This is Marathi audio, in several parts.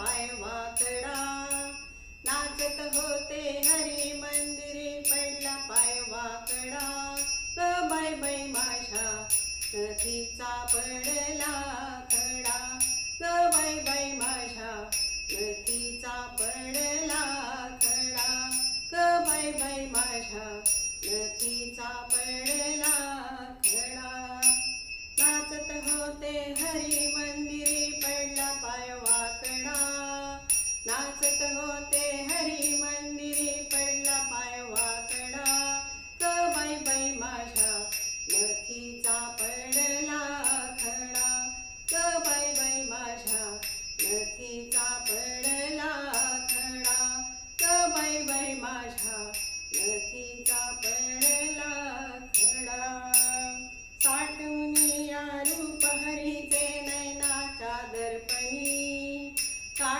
पाय वाकडा नाचत होते हरी मंदिरे पडला पाय वाकडा ग बाय बाय माझ्या नथीचा पडला खडा. ग बाय बाय माझ्या नथीचा पडला खडा. ग बाय बाय माझ्या नथीचा पडला खडा. नाचत होते हरी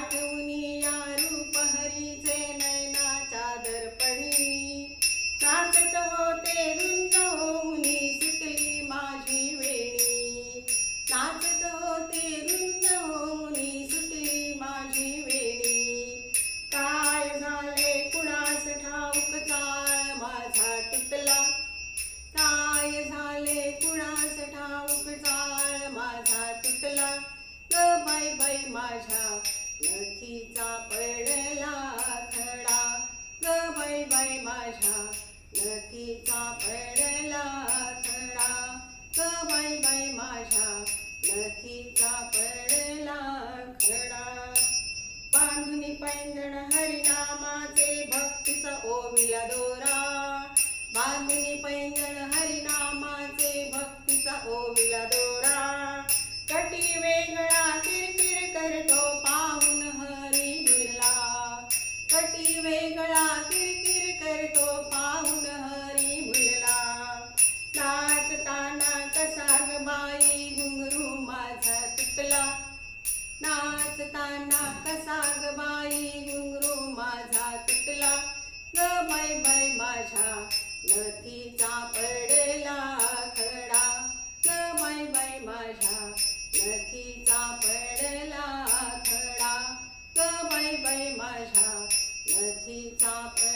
साठवून या रूप हरीचे नैनाच्या दर्पणी नाचत होते रुंद होऊनी सुटली माझी वेणी. नाचत होते रुंद होऊनी सुटली माझी वेणी. काय झाले कुणास ठाऊक चाळ माझा तुटला काय झाले कुणास ठाऊक चाळ माझा तुटला ग बाई बाई माझ्या तिचा पडला खडा. ग बाई बाई माझ्या नथीचा पडला खडा. ग बाई बाई माझ्या नथीचा पडला खडा. बांधुनी पैंजण हरिनामाचे भक्तीचा ओविला दोरा. बांधुनी पैंजण नाचताना कसा ग बाई घुंगरू माझा तुटला. ग बाई बाई माझ्या नथीचा पडला खडा. ग बाई बाई माझ्या नथीचा पडला खडा. ग बाई बाई माझ्या नथीचा पडला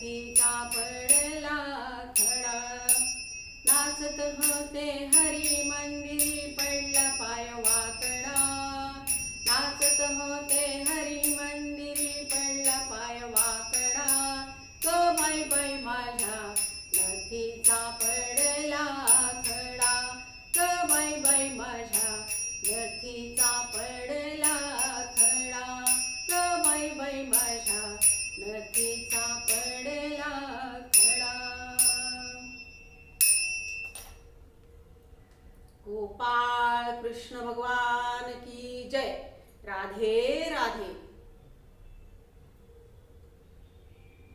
सखीचा पडला खडा नाचत होते हरी मंदिरी पडला पाय वाकडा. नाचत होते हरी मंदिरी पडला पाय वाकडा. तो बाई बाई माझ्या नथीचा पडला खडा तो बाई बाई माझ्या नथीचा पडला आधी